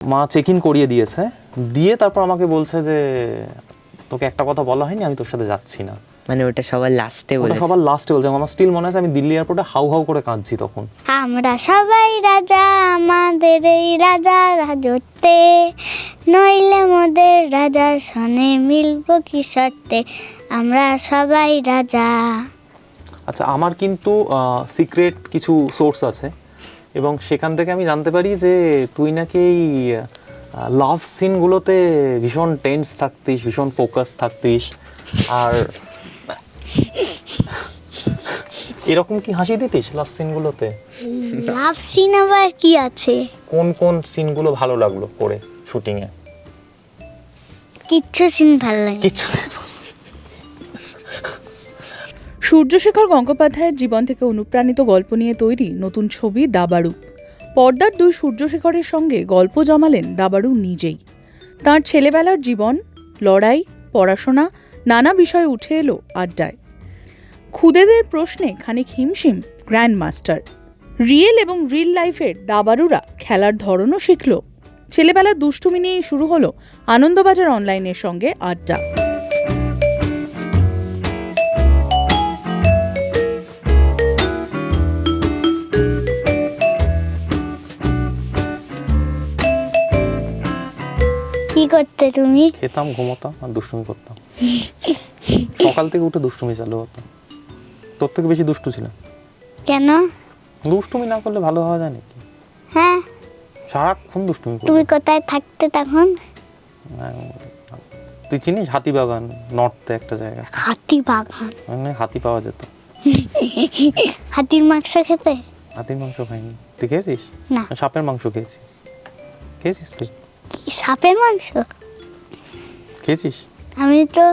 মা check in করিয়ে দিয়েছে দিয়ে তারপর আমাকে বলছে যে তোকে একটা কথা বলা হয়নি আমি তোর সাথে যাচ্ছি না। মানে ওটা সবার লাস্টে ওটা বলেছে। সবার লাস্টে বলছে। আমার স্টিল মনে আছে আমি দিল্লি এয়ারপোর্টে হাউ হাউ করে কাঁদছি তখন। আমরা সবাই রাজা আমাদের এই রাজা রাজত্বে। নইলে মোদের রাজার সনে মিলব কি শর্তে? আমরা সবাই রাজা। আচ্ছা আমার কিন্তু সিক্রেট কিছু সোর্স আছে। এবং সেখান থেকে আমি জানতে পারি যে তুই নাকি এই লাভ সিনগুলোতে ভীষণ টেন্স থাকতিস ভীষণ ফোকাস থাকতিস। আর এরকম কি হাসি দিতিস লাভ সিনগুলোতে লাভ সিন আবার কি আছে? কোন কোন সিনগুলো ভালো লাগল করে শুটিংয়ে কিচ্ছু সিন ভালো লাগে কিছু সূর্যশেখর গঙ্গোপাধ্যায়ের জীবন থেকে অনুপ্রাণিত গল্প নিয়ে তৈরি নতুন ছবি দাবাড়ু পর্দার দুই সূর্যশেখরের সঙ্গে গল্প জমালেন দাবাড়ু নিজেই। তার ছেলেবেলার জীবন, লড়াই, পড়াশোনা, নানা বিষয় উঠে এলো আড্ডায়। খুদেদের প্রশ্নে খানিক হিমশিম গ্র্যান্ড মাস্টার রিয়েল এবং রিল লাইফের দাবাড়ুরা খেলার ধরনও শিখল। ছেলেবেলার দুষ্টুমি নিয়েই শুরু হলো আনন্দবাজার অনলাইনের সঙ্গে আড্ডা। করতে তুমি? খেতাম ঘুমোতাম আর দুষ্টুমি করতাম। সকাল থেকে উঠে দুষ্টুমি চালু হতো। তোর থেকে বেশি দুষ্টু ছিলাম। কেন? দুষ্টুমি না করলে ভালো হওয়া যায় নাকি? হ্যাঁ। সারাক্ষণ দুষ্টুমি তুমি কোথায় থাকতে তখন? তুই চিনিস হাতিবাগান নর্থে একটা জায়গা? হাতি বাগান? ওখানে হাতি পাওয়া যেত। হাতির মাংস খেতে? হাতির মাংস খাইনি। তুই খেয়েছিস? না। সাপের মাংস খেয়েছি। খেয়েছিস তুই? কি সাপের মাংস? খেয়েছিস? আমি তো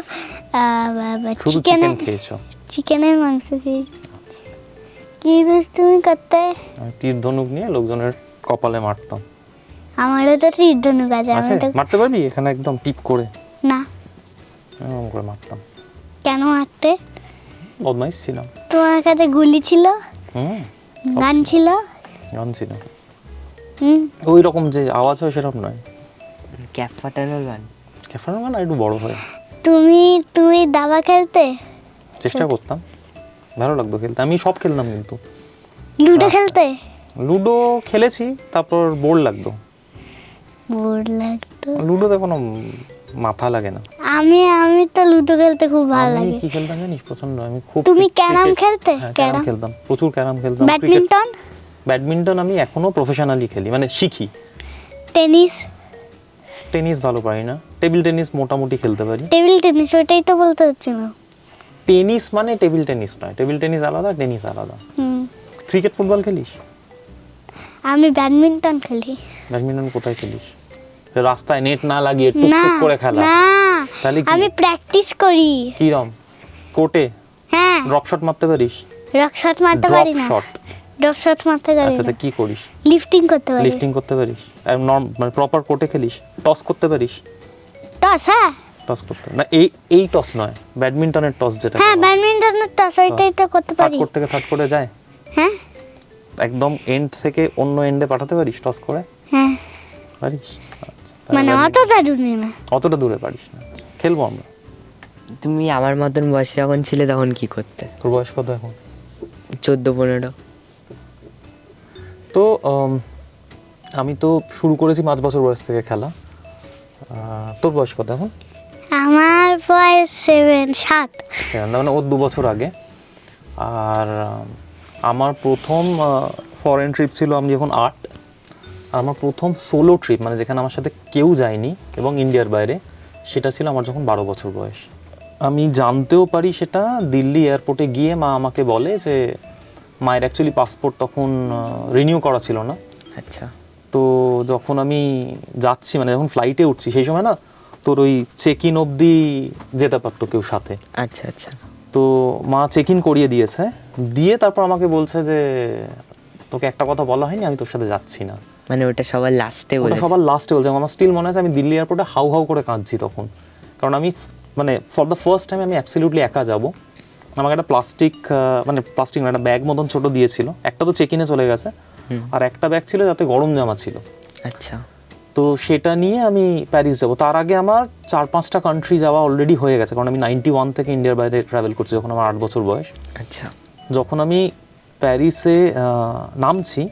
চিকেনের খেয়েছো? চিকেনের মাংস খেয়েছি। কি দুষ্টুমি করতে? তীর ধনুক নিয়ে লোকজনের কপালে মারতাম। আমারও তো সিদ্ধনুক আছে আছে আমি তো মারতে পারবি? এখানে একদম টিপ করে। না। এরকম করে মারতাম। কেন মারতে? বদমাইশ ছিলাম। তোমার কাছে গুলি ছিল? হুম। গান ছিল? গান ছিল। হুম। ওই রকম যে আওয়াজ হয় সেরকম নয়। ক্যাপ ফাটানোর গান। ক্যাফানো গান একটু বড় হয়। তুমি তুমি দাবা খেলতে? চেষ্টা করতাম। ভালো লাগতো খেলতে। আমি সব খেলতাম কিন্তু। লুডো খেলতে? লুডো খেলেছি তারপর বোর লাগতো। বোর লাগতো। লুডোতে কোনো মাথা লাগে না। আমি আমি তো লুডো খেলতে খুব ভালো আমি লাগে। কি খেলতাম জানিস? প্রচণ্ড আমি খুব তুমি ক্যারাম খেলতে? হ্যাঁ? ক্যারাম খেলতাম। প্রচুর ক্যারাম খেলতাম। ব্যাডমিন্টন? ব্যাডমিন্টন আমি এখনও প্রফেশনালি খেলি। মানে শিখি। টেনিস? টেনিস ভালো পারি না। টেবিল টেনিস মোটামুটি খেলতে পারি। টেবিল টেনিস ওটাই তো বলতে হচ্ছে না। টেনিস মানে টেবিল টেনিস নয়। টেবিল টেনিস আলাদা টেনিস আলাদা। হুম। ক্রিকেট ফুটবল খেলিস? আমি ব্যাডমিন্টন খেলি। ব্যাডমিন্টন কোথায় খেলিস? রাস্তায় নেট না লাগিয়ে টুক টুক করে খেলা। না। তাহলে কি? আমি প্র্যাকটিস করি। কিরম? কোর্টে? হ্যাঁ। ড্রপ শট মারতে পারিস? রক শট মারতে পারি না। Drop shot? ড্রপ শট মারতে পারি আচ্ছা তা কি করিস? লিফটিং করতে পারি। লিফটিং করতে পারিস? মানে প্রপার কোর্টে খেলিস টস করতে পারিস। টস হ্যাঁ। টস করতে না এই এই টস নয় ব্যাডমিন্টনের টস যেটা হ্যাঁ ব্যাডমিন্টনের টস ওইটাই তো করতে থার্ড পারি। কোর্ট থেকে থার্ড কোর্টে যায়। হ্যাঁ। একদম এন্ড থেকে অন্য এন্ডে পাঠাতে পারিস টস করে? হ্যাঁ। পারিস? আচ্ছা মানে অতটা দূরে না। অতটা দূরে পারিস না। আচ্ছা, খেলব আমরা। তুমি আমার মতন বয়সে যখন ছিলে তখন কি করতে? তোর বয়স কত এখন? চোদ্দ পনেরো। তো আমি তো শুরু করেছি পাঁচ বছর বয়স থেকে খেলা। তোর বয়স কত এখন? আমার বয়স সেভেন সাত। মানে ওর দু বছর আগে। আর আমার প্রথম ফরেন ট্রিপ ছিল আমি যখন আট। আর আমার প্রথম সোলো ট্রিপ মানে যেখানে আমার সাথে কেউ যায়নি এবং ইন্ডিয়ার বাইরে সেটা ছিল আমার যখন বারো বছর বয়স। আমি জানতেও পারি সেটা দিল্লি এয়ারপোর্টে গিয়ে মা আমাকে বলে যে মায়ের অ্যাকচুয়ালি পাসপোর্ট তখন রিনিউ করা ছিল না। আচ্ছা। তো যখন আমি যাচ্ছি মানে যখন ফ্লাইটে উঠছি সেই সময় না তোর ওই চেক ইন অবধি যেতে পারতো কেউ সাথে। আচ্ছা আচ্ছা। তো মা চেক ইন করিয়ে দিয়েছে। দিয়ে তারপর আমাকে বলছে যে তোকে একটা কথা বলা হয়নি আমি তোর সাথে যাচ্ছি না। মানে ওটা সবার লাস্টে বলেছে। সবার লাস্টে বলছে। আমার স্টিল মনে আছে আমি দিল্লি এয়ারপোর্টে হাউ হাউ করে কাঁদছি তখন। কারণ আমি মানে ফর দ্য ফার্স্ট টাইম আমি অ্যাবসলিউটলি একা যাব। আমাকে একটা প্লাস্টিক মানে প্লাস্টিক একটা ব্যাগ মতন ছোট দিয়েছিল। একটা তো চেক ইনে চলে গেছে। আর একটা ব্যাগ ছিল যাতে গরম জামা ছিল। আচ্ছা। তো সেটা নিয়ে আমি প্যারিস যাব। তার আগে আমার চার পাঁচটা কান্ট্রি যাওয়া অলরেডি হয়ে গেছে। কারণ আমি নাইনটি ওয়ান থেকে ইন্ডিয়ার বাইরে ট্রাভেল করছি যখন আমার আট বছর বয়স। আচ্ছা। যখন আমি প্যারিসে নামছি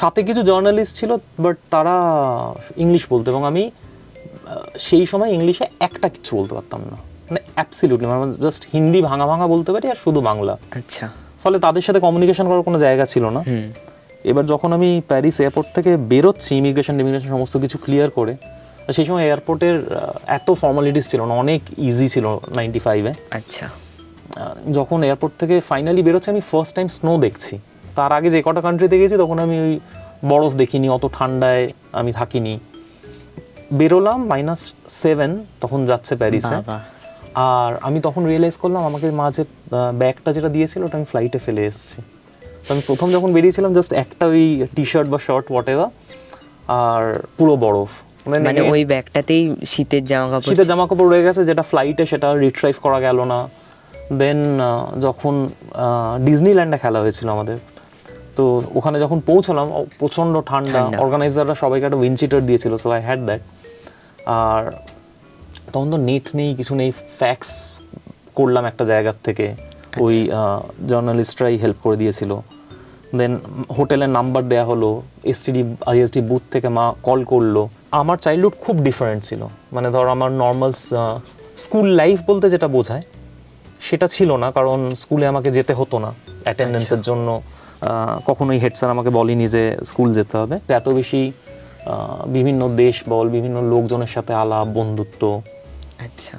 সাথে কিছু জার্নালিস্ট ছিল বাট তারা ইংলিশ বলতো এবং আমি সেই সময় ইংলিশে একটা কিছু বলতে পারতাম না। মানে অ্যাবসিলিউটলি মানে জাস্ট হিন্দি ভাঙা ভাঙা বলতে পারি আর শুধু বাংলা। আচ্ছা। ফলে তাদের সাথে কমিউনিকেশন করার কোনো জায়গা ছিল না। এবার যখন আমি প্যারিস এয়ারপোর্ট থেকে বেরোচ্ছি ইমিগ্রেশন টিমিগ্রেশন সমস্ত কিছু ক্লিয়ার করে সেই সময় এয়ারপোর্টের এত ফর্মালিটিস ছিল না অনেক ইজি ছিল নাইনটি ফাইভে আচ্ছা। যখন এয়ারপোর্ট থেকে ফাইনালি বেরোচ্ছে আমি ফার্স্ট টাইম স্নো দেখছি। তার আগে যে কটা কান্ট্রিতে গেছি তখন আমি ওই বরফ দেখিনি অত ঠান্ডায় আমি থাকিনি। বেরোলাম মাইনাস সেভেন তখন যাচ্ছে প্যারিসে। আর আমি তখন রিয়েলাইজ করলাম আমাকে মাঝে ব্যাগটা যেটা দিয়েছিল ওটা আমি ফ্লাইটে ফেলে এসেছি। আমি প্রথম যখন বেরিয়েছিলাম জাস্ট একটা ওই টি শার্ট বা শার্ট হোয়াট আর পুরো বরফ। মানে নেমে- ওই ব্যাগটাতেই শীতের জামা কাপড় শীতের জামা কাপড় রয়ে গেছে যেটা ফ্লাইটে সেটা রিট্রাইভ করা গেল না। দেন যখন ডিজনিল্যান্ডে খেলা হয়েছিল আমাদের তো ওখানে যখন পৌঁছলাম প্রচণ্ড ঠান্ডা। ঠান্ডা। অর্গানাইজাররা সবাইকে একটা উইনচিটার দিয়েছিল সো আই হ্যাড দ্যাট আর তখন তো নেট নেই কিছু নেই ফ্যাক্স করলাম একটা জায়গার থেকে। ওই জার্নালিস্টরাই হেল্প করে দিয়েছিল। দেন হোটেলের নাম্বার দেয়া হলো এসটিডি আইএসডি বুথ থেকে মা কল করল। আমার চাইল্ডহুড খুব ডিফারেন্ট ছিল। মানে ধর আমার নর্মাল স্কুল লাইফ বলতে যেটা বোঝায় সেটা ছিল না কারণ স্কুলে আমাকে যেতে হতো না অ্যাটেন্ডেন্সের জন্য। কখনোই হেড স্যার আমাকে বলেনি যে স্কুল যেতে হবে। এত বেশি বিভিন্ন দেশ বল বিভিন্ন লোকজনের সাথে আলাপ বন্ধুত্ব। আচ্ছা।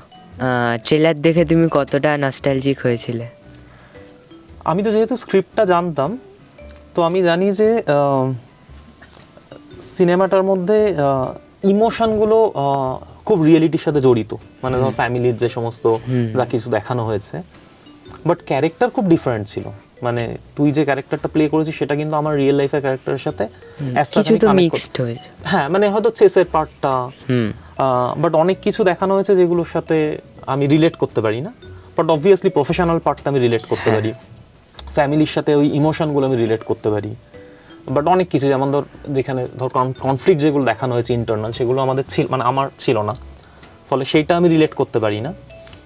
ট্রেলার দেখে তুমি কতটা নস্টালজিক হয়েছিলে? আমি তো যেহেতু স্ক্রিপ্টটা জানতাম তো আমি জানি যে সিনেমাটার মধ্যে ইমোশনগুলো খুব রিয়েলিটির সাথে জড়িত। মানে ধর ফ্যামিলির যে সমস্ত যা কিছু দেখানো হয়েছে। বাট ক্যারেক্টার খুব ডিফারেন্ট ছিল। মানে তুই যে ক্যারেক্টারটা প্লে করেছিস সেটা কিন্তু আমার রিয়েল লাইফের ক্যারেক্টারের সাথে কিছু তো মিক্সড হয়েছে হ্যাঁ মানে হয়তো চেসের পার্টটা হুম। বাট অনেক কিছু দেখানো হয়েছে যেগুলোর সাথে আমি রিলেট করতে পারি না। বাট অবভিয়াসলি প্রফেশনাল পার্টটা আমি রিলেট করতে পারি। ফ্যামিলির সাথে ওই ইমোশনগুলো আমি রিলেট করতে পারি। বাট অনেক কিছু যেমন ধর যেখানে ধর কনফ্লিক্ট যেগুলো দেখানো হয়েছে ইন্টারনাল সেগুলো আমাদের ছিল মানে আমার ছিল না। ফলে সেইটা আমি রিলেট করতে পারি না।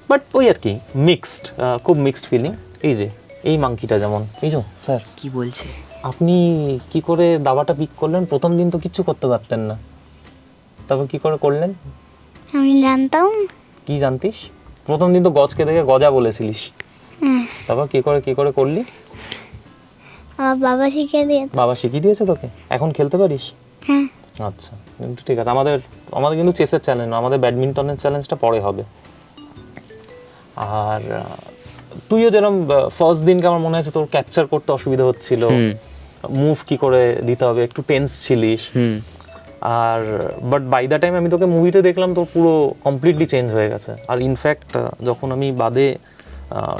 বাট ওই আর কি মিক্সড খুব মিক্সড ফিলিং এই যে এই মাংকিটা যেমন। এই যে স্যার। কি বলছে? আপনি কি করে দাবাটা পিক করলেন? প্রথম দিন তো কিচ্ছু করতে পারতেন না। তারপর কি করে করলেন? আমি জানতাম। কি জানতিস? প্রথম দিন তো গজকে দেখে গজা বলেছিলিস। তারপর কি করে কি করে করলি? আমার বাবা শিখিয়ে দিয়েছে। বাবা শিখিয়ে দিয়েছে তোকে? এখন খেলতে পারিস? হ্যাঁ। আচ্ছা কিন্তু ঠিক আছে আমাদের আমাদের কিন্তু চেসের চ্যালেঞ্জ আমাদের ব্যাডমিন্টনের চ্যালেঞ্জটা পরে হবে। আর তুইও যেরকম ফার্স্ট দিনকে আমার মনে আছে তোর ক্যাপচার করতে অসুবিধা হচ্ছিল। মুভ কি করে দিতে হবে একটু টেন্স ছিলিস। হুম। আর বাট বাই দ্য টাইম আমি তোকে মুভিতে দেখলাম তোর পুরো কমপ্লিটলি চেঞ্জ হয়ে গেছে। আর ইনফ্যাক্ট যখন আমি বাদে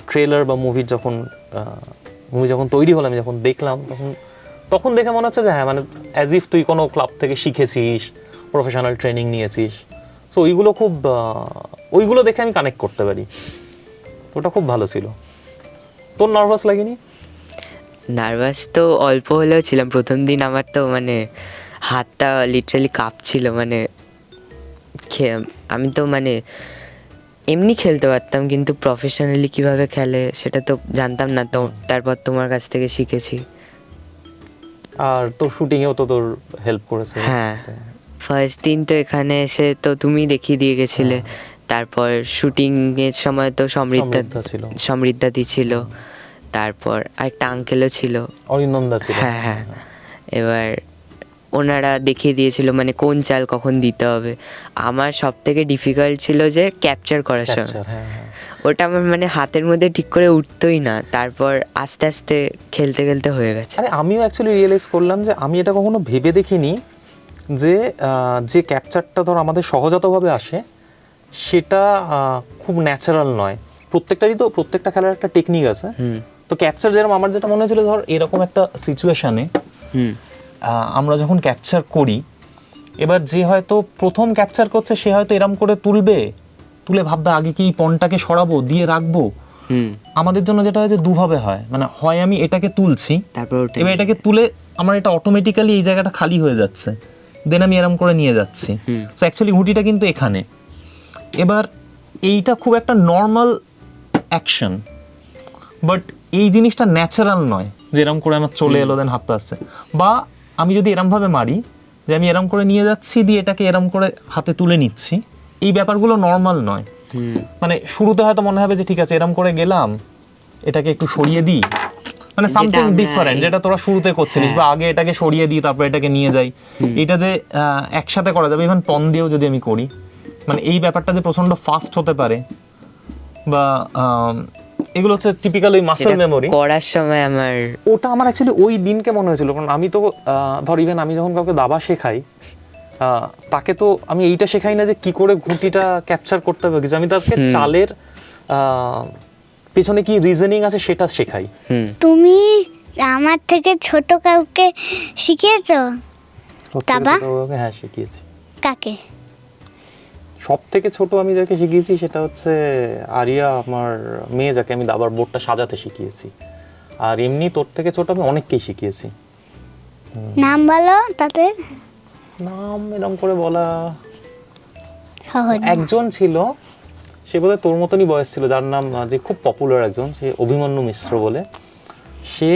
ট্রেলার বা মুভির যখন মুভি যখন তৈরি হলো, আমি যখন দেখলাম, তখন তখন দেখে মনে হচ্ছে যে হ্যাঁ মানে অ্যাজ ইফ তুই কোনো ক্লাব থেকে শিখেছিস প্রফেশনাল ট্রেনিং নিয়েছিস। সো ওইগুলো খুব ওইগুলো দেখে আমি কানেক্ট করতে পারি। ওটা খুব ভালো ছিল। তোর নার্ভাস লাগেনি? নার্ভাস তো অল্প হলেও ছিলাম। প্রথম দিন আমার তো মানে হাতটা লিটারালি কাঁপছিল মানে আমি তো মানে এমনি খেলতে পারতাম কিন্তু প্রফেশনালি কীভাবে খেলে সেটা তো জানতাম না। তো তারপর তোমার কাছ থেকে শিখেছি। আর তোর শুটিংয়েও তো তোর হেল্প করেছে। হ্যাঁ ফার্স্ট দিন তো এখানে এসে তো তুমি দেখিয়ে দিয়ে গেছিলে। তারপর শুটিং এর সময় তো সমৃদ্ধা ছিল। সমৃদ্ধা দি ছিল। তারপর আরেকটা আঙ্কেলও ছিল। অরিন্দমদা ছিল। হ্যাঁ হ্যাঁ। এবার ওনারা দেখিয়ে দিয়েছিল মানে কোন চাল কখন দিতে হবে। আমার সব থেকে ডিফিকাল্ট ছিল যে ক্যাপচার করার সময়। হ্যাঁ হ্যাঁ। ওটা আমার মানে হাতের মধ্যে ঠিক করে উঠতোই না তারপর আস্তে আস্তে খেলতে খেলতে হয়ে গেছে। আরে আমিও অ্যাকচুয়ালি রিয়েলাইজ করলাম যে আমি এটা কখনো ভেবে দেখিনি যে যে ক্যাপচারটা ধর আমাদের সহজাতভাবে আসে সেটা খুব ন্যাচারাল নয়। প্রত্যেকটারই তো প্রত্যেকটা খেলার একটা টেকনিক আছে। হুম। তো ক্যাপচার যেরকম আমার যেটা মনে হয়েছিল ধর এরকম একটা সিচুয়েশানে হুম। আমরা যখন ক্যাপচার করি এবার যে হয়তো প্রথম ক্যাপচার করছে সে হয়তো এরম করে তুলবে তুলে ভাববে আগে কি পনটাকে সরাবো দিয়ে রাখব? আমাদের জন্য যেটা হয় যে দুভাবে হয়। মানে হয় আমি এটাকে তুলছি তারপর এবার এটাকে তুলে আমার এটা অটোমেটিক্যালি এই জায়গাটা খালি হয়ে যাচ্ছে। দেন আমি এরম করে নিয়ে যাচ্ছি। সো অ্যাকচুয়ালি ঘুঁটিটা কিন্তু এখানে। এবার এইটা খুব একটা নর্মাল অ্যাকশন বাট এই জিনিসটা ন্যাচারাল নয় যে এরম করে আমার চলে এলো দেন হাতটা আসছে। বা আমি যদি এরমভাবে মারি যে আমি এরম করে নিয়ে যাচ্ছি দিয়ে এটাকে এরম করে হাতে তুলে নিচ্ছি এই ব্যাপারগুলো নর্মাল নয়। মানে শুরুতে হয়তো মনে হবে যে ঠিক আছে এরম করে গেলাম এটাকে একটু সরিয়ে দিই। মানে সামথিং ডিফারেন্ট যেটা তোরা শুরুতে করছিলিস বা আগে এটাকে সরিয়ে দিই তারপর এটাকে নিয়ে যাই। এটা যে একসাথে করা যাবে ইভেন পন দিয়েও যদি আমি করি। মানে এই ব্যাপারটা যে প্রচণ্ড ফাস্ট হতে পারে বা এগুলো হচ্ছে টিপিক্যাল ওই মাসেল মেমোরি করার সময় আমার ওটা আমার অ্যাকচুয়ালি ওই দিনকে মনে হয়েছিল। কারণ আমি তো ধর ইভেন আমি যখন কাউকে দাবা শেখাই আহ, তাকে তো আমি এইটা শেখাই না যে কি করে ঘুঁটিটা ক্যাপচার করতে হবে। কিছু আমি তাকে চালের আহ, পেছনে কি রিজনিং আছে সেটা শেখাই। হুম। তুমি আমার থেকে ছোট কাউকে শিখিয়েছো? দাবা? হ্যাঁ শিখিয়েছি। কাকে? সব থেকে ছোট আমি যাকে শিখিয়েছি সেটা হচ্ছে আরিয়া আমার মেয়ে যাকে আমি দাবার বোর্ডটা সাজাতে শিখিয়েছি। আর এমনি তোর থেকে ছোট আমি অনেককেই শিখিয়েছি। নাম বলো তাদের। নাম এরকম করে বলা। একজন ছিল সে বোধহয় তোর মতনই বয়স ছিল যার নাম যে খুব পপুলার একজন সে অভিমন্যু মিশ্র বলে। সে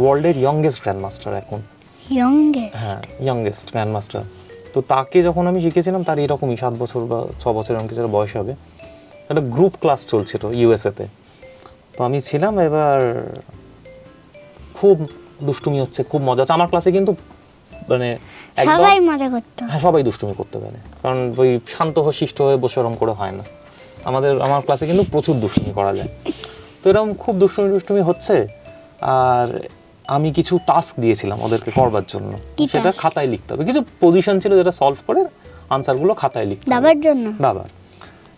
ওয়ার্ল্ডের ইয়ংগেস্ট গ্র্যান্ড মাস্টার এখন। Youngest? হ্যাঁ ইয়ংগেস্ট গ্র্যান্ড মাস্টার তো তাকে যখন আমি শিখেছিলাম তার এরকমই সাত বছর বা ছ বছর এরকম কিছু বয়স হবে একটা গ্রুপ ক্লাস চলছিল ইউএসএতে তো। আমি ছিলাম এবার খুব দুষ্টুমি হচ্ছে খুব মজা হচ্ছে। আমার ক্লাসে কিন্তু মানে সবাই মজা করতো। হ্যাঁ সবাই দুষ্টুমি করতে পারে। কারণ ওই শান্ত হয়ে শিষ্ট হয়ে বসে ওরম করে হয় না। আমাদের আমার ক্লাসে কিন্তু প্রচুর দুষ্টুমি করা যায়। তো এরকম খুব দুষ্টুমি দুষ্টুমি হচ্ছে। আর আমি কিছু টাস্ক দিয়েছিলাম ওদেরকে করবার জন্য। সেটা খাতায় লিখতে হবে। কিছু পজিশন ছিল যেটা সলভ করে আনসারগুলো খাতায় লিখতে হবে। দাবার জন্য? দাবার।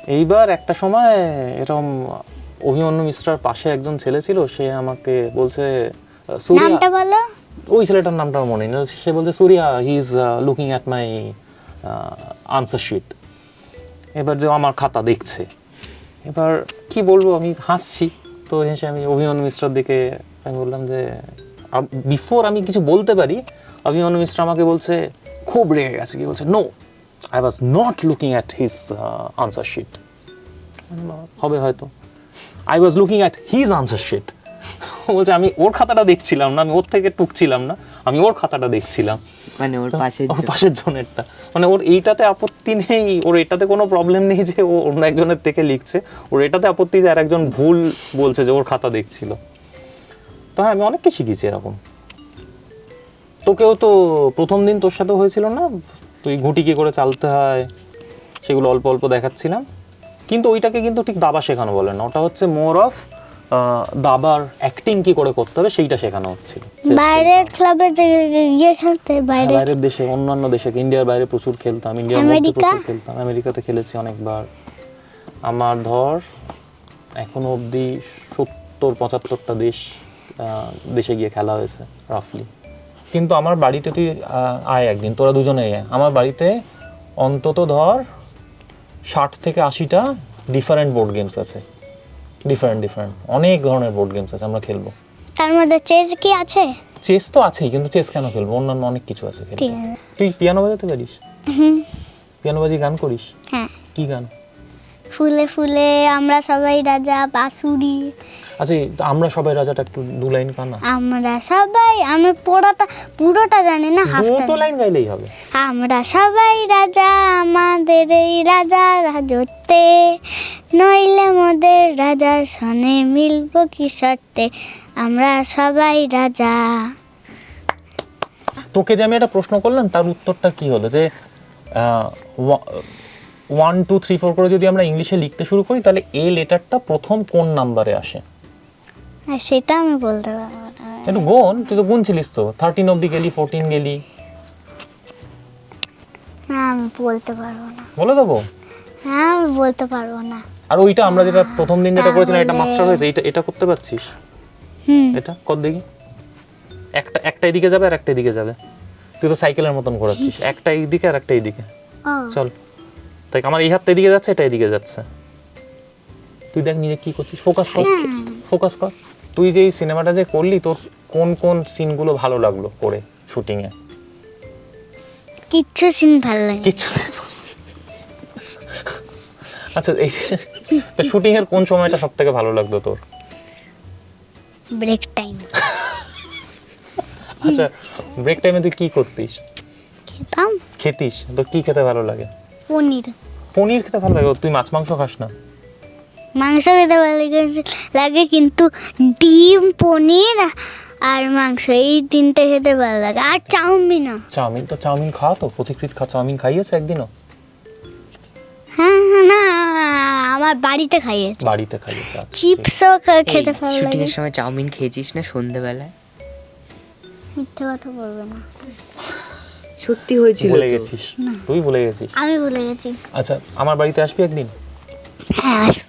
এইবার একটা সময় এরকম অভিমন্যু মিশ্রার পাশে একজন ছেলে ছিল সে আমাকে বলছে নামটা বলো। ওই ছেলেটার নামটা মনে নেই। সে বলছে Suriya he is looking at my answer sheet এবার যে আমার খাতা দেখছে। এবার কি বলব আমি হাসছি। তো হেসে আমি অভিমন্যু মিশ্রার দিকে আমি বললাম যে বিফোর আমি কিছু বলতে পারি অভিমন্যু মিশ্র আমাকে বলছে খুব রেগে গেছে কি বলছে no I was not looking at his answer sheet হবে হয়তো। I was looking at his answer sheet বলছে আমি ওর খাতাটা দেখছিলাম না আমি ওর থেকে টুকছিলাম না আমি ওর খাতাটা দেখছিলাম। মানে ওর পাশে ওর পাশের জনেরটা। মানে ওর এইটাতে আপত্তি নেই ওর এটাতে কোনো প্রবলেম নেই যে ও অন্য একজনের থেকে লিখছে ওর এটাতে আপত্তি যে আর একজন ভুল বলছে যে ওর খাতা দেখছিল। তো হ্যাঁ আমি অনেককে শিখিয়েছি এরকম। তোকেও তো প্রথম দিন তোর সাথে হয়েছিল না? তুই ঘুঁটি কি করে চালতে হয়? সেগুলো অল্প অল্প দেখাচ্ছিলাম। কিন্তু ওইটাকে কিন্তু ঠিক দাবা শেখানো বলে না। ওটা হচ্ছে মোর অফ দাবার অ্যাক্টিং কি করে করতে হবে সেইটা শেখানো হচ্ছিল বাইরের ক্লাবে গিয়ে খেলতে বাইরে বাইরের দেশে অন্যান্য দেশে ইন্ডিয়ার বাইরে প্রচুর খেলতাম ইন্ডিয়ার মধ্যে প্রচুর খেলতাম। আমেরিকাতে খেলেছি অনেকবার। আমার ধর এখনও অবধি সত্তর পঁচাত্তরটা দেশ দেশে গিয়ে খেলা হয়েছে রাফলি কিন্তু আমার বাড়িতে তুই আয় একদিন তোরা দুজনে আমার বাড়িতে অন্তত ধর ষাট থেকে আশিটা ডিফারেন্ট বোর্ড গেমস আছে। ডিফারেন্ট ডিফারেন্ট অনেক ধরনের বোর্ড গেমস আছে আমরা খেলব। তার মধ্যে চেস কি আছে? চেস তো আছেই কিন্তু চেস কেন খেলব? অন্যান্য অনেক কিছু আছে খেলব তুই পিয়ানো বাজাতে পারিস? পিয়ানো বাজি গান করিস? হ্যাঁ। কি গান? ফুলে ফুলে আমরা সবাই রাজা বাসুরি আচ্ছা আমরা সবাই রাজাটা একটু দু লাইন গানা আমরা সবাই আমি পুরোটা পুরোটা জানি না হাফটা দুটো লাইন গাইলেই হবে। আমরা সবাই রাজা আমাদের এই রাজা রাজত্বে। নইলে মোদের রাজার সনে মিলব কি শর্তে? আমরা সবাই রাজা। তোকে যে আমি একটা প্রশ্ন করলাম তার উত্তরটা কি হলো? যে ওয়ান টু থ্রি ফোর করে যদি আমরা ইংলিশে লিখতে শুরু করি তাহলে এ লেটারটা প্রথম কোন নাম্বারে আসে? আর সেটা আমি বলতে পারব না। একটু গুন তুই তো গুনছিলিস তো। থার্টিন অবধি গেলি ফোরটিন গেলি। না আমি বলতে পারব না। বলে দেবো? হ্যাঁ আমি বলতে পারব না। আর ওইটা আমরা যেটা প্রথম দিন যেটা করেছিলাম এটা মাস্টার হয়েছে এটা এটা করতে পারছিস? হুম। এটা কর দেখি। একটা একটা এদিকে যাবে আর একটা এদিকে যাবে। তুই তো সাইকেলের মতন ঘোরাচ্ছিস একটা এইদিকে আর একটা এইদিকে। চল। তাই আমার এই হাতটা এদিকে যাচ্ছে এটা এদিকে যাচ্ছে। তুই দেখ নিজে কি করছিস ফোকাস কর। ফোকাস কর। তুই যে এই সিনেমাটা যে করলি তোর কোন কোন সিনগুলো ভালো লাগল করে শুটিং এ কিচ্ছু সিন ভালো লাগে কিচ্ছু আচ্ছা এই শুটিং এর কোন সময়টা সব থেকে ভালো লাগতো তোর? ব্রেক টাইম আচ্ছা ব্রেক টাইমে তুই কি করতিস? খেতাম। খেতিস তোর কি খেতে ভালো লাগে? পনির। পনির খেতে ভালো লাগে? ও, তুই মাছ মাংস খাস না? মাংস খেতে ভালো লাগে লাগে কিন্তু ডিম পনির আর মাংস। এই তিনটে খেতে ভালো লাগে। আর চাউমিনও। চাউমিন তো চাউমিন খাওয়া তো প্রতিকৃত খা চাউমিন খাইয়েছে একদিনও? হ্যাঁ হ্যাঁ, না আমার বাড়িতে খাইয়েছে। বাড়িতে খাইয়েছে আচ্ছা। চিপসও খেতে ভালো শুটিং লাগে। এর সময় চাউমিন খেয়েছিস না সন্ধ্যেবেলায় মিথ্যে কথা বলবে না। সত্যি হয়েছিল ভুলে গেছিস। তুই ভুলে গেছিস? আমি ভুলে গেছি। আচ্ছা আমার বাড়িতে আসবি একদিন? হ্যাঁ আসব।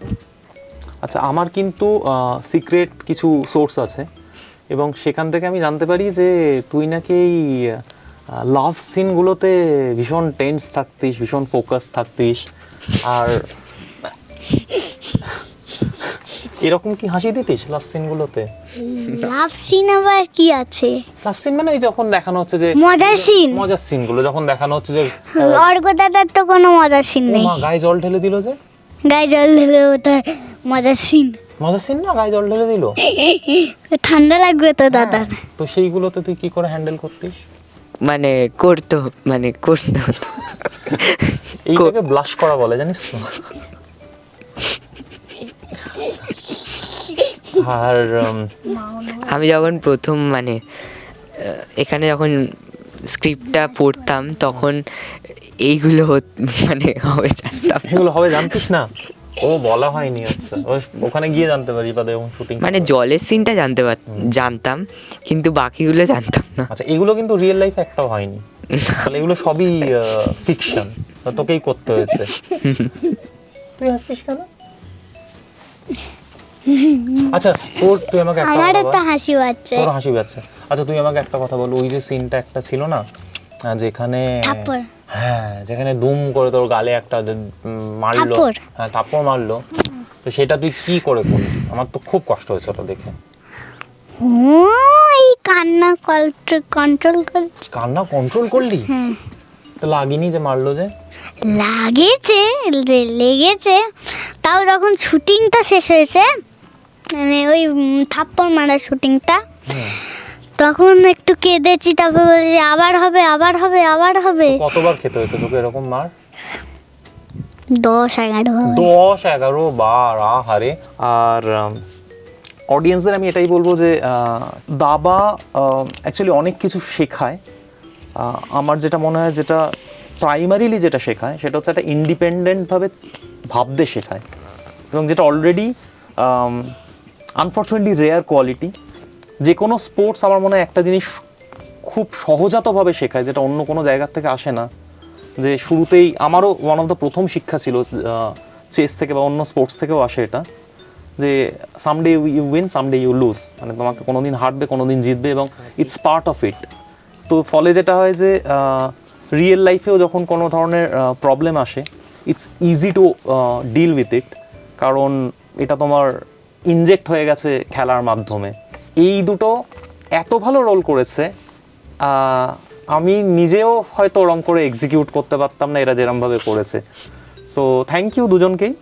আচ্ছা আমার কিন্তু সিক্রেট কিছু সোর্স আছে। এবং সেখান থেকে আমি জানতে পারি যে তুই নাকি এই লাভ সিনগুলোতে ভীষণ টেন্স থাকতিস ভীষণ ফোকাস থাকতিস। আর এরকম কি হাসি দিতিস লাভ সিনগুলোতে লাভ সিন আবার কি আছে? লাভ সিন মানে ওই যখন দেখানো হচ্ছে যে মজার সিন মজার সিনগুলো যখন দেখানো হচ্ছে যে অর্ঘ দাদার তো কোনো মজার সিন নেই। মা গায়ে জল ঢেলে দিল যে? গায়ে জল ঢেলে ওটা মজার সিন মজার সিন না গায়ে জল ঢেলে দিল? ঠান্ডা লাগবে তো দাদা। তো সেইগুলোতে তুই কি করে হ্যান্ডেল করতিস? মানে করতো মানে করতে। এইটাকে ব্লাশ করা বলে জানিস তো? আর আমি যখন প্রথম মানে এখানে যখন স্ক্রিপ্টটা পড়তাম তখন এইগুলো মানে হবে জানতাম। এগুলো হবে জানতিস না? ও বলা হয়নি আচ্ছা। ওখানে গিয়ে জানতে পারি বা যখন শুটিং মানে জলের সিনটা জানতে পার জানতাম কিন্তু বাকিগুলো জানতাম না। আচ্ছা এগুলো কিন্তু রিয়েল লাইফ একটাও হয়নি। তাহলে এগুলো সবই ফিকশন তোকেই করতে হয়েছে। তুই হাসছিস কেন? আচ্ছা তোর তুই আমাকে একটা আমারও কথা তো হাসি পাচ্ছে। তোর হাসি পাচ্ছে। আচ্ছা তুই আমাকে একটা কথা বল। ওই যে সিনটা একটা ছিল না যেখানে হ্যাঁ যেখানে দুম করে তোর গালে একটা মারলো। হ্যাঁ থাপ্পড় মারলো। তো সেটা তুই কি করে করলি? আমার তো খুব কষ্ট হয়েছে ওটা দেখে। এই কান্না কন্ট্রোল করছে। কান্না কন্ট্রোল করলি? হ্যাঁ। তো লাগেনি যে মারলো যে? লাগেছে লেগেছে। তাও যখন শুটিংটা শেষ হয়েছে মানে ওই থাপ্পড় মারা শুটিংটা। তখন একটু কেঁদেছি তারপর বলছি আবার হবে আবার হবে আবার হবে। কতবার খেতে হয়েছে তোকে এরকম মার? দশ এগারো দশ এগারো বার আহারে। আর অডিয়েন্সদের আমি এটাই বলব যে দাবা অ্যাকচুয়ালি অনেক কিছু শেখায়। আমার যেটা মনে হয় যেটা প্রাইমারিলি যেটা শেখায় সেটা হচ্ছে একটা ইন্ডিপেন্ডেন্টভাবে ভাবতে শেখায়। এবং যেটা অলরেডি আনফর্চুনেটলি রেয়ার কোয়ালিটি যে কোনো স্পোর্টস আমার মনে হয় একটা জিনিস খুব সহজাতভাবে শেখায়, যেটা অন্য কোনো জায়গার থেকে আসে না। যে শুরুতেই আমারও ওয়ান অফ দ্য প্রথম শিক্ষা ছিল চেস থেকে বা অন্য স্পোর্টস থেকেও আসে এটা। যে someday you win someday you lose মানে তোমাকে কোনোদিন হারবে কোনো দিন জিতবে এবং ইটস পার্ট অফ ইট তো ফলে যেটা হয় যে রিয়েল লাইফেও যখন কোনো ধরনের প্রবলেম আসে it's easy to deal with it কারণ এটা তোমার ইনজেক্ট হয়ে গেছে খেলার মাধ্যমে। এই দুটো এত ভালো রোল করেছে আমি নিজেও হয়তো ওরম করে এক্সিকিউট করতে পারতাম না, এরা যেরমভাবে করেছে। সো থ্যাংক ইউ দুজনকেই।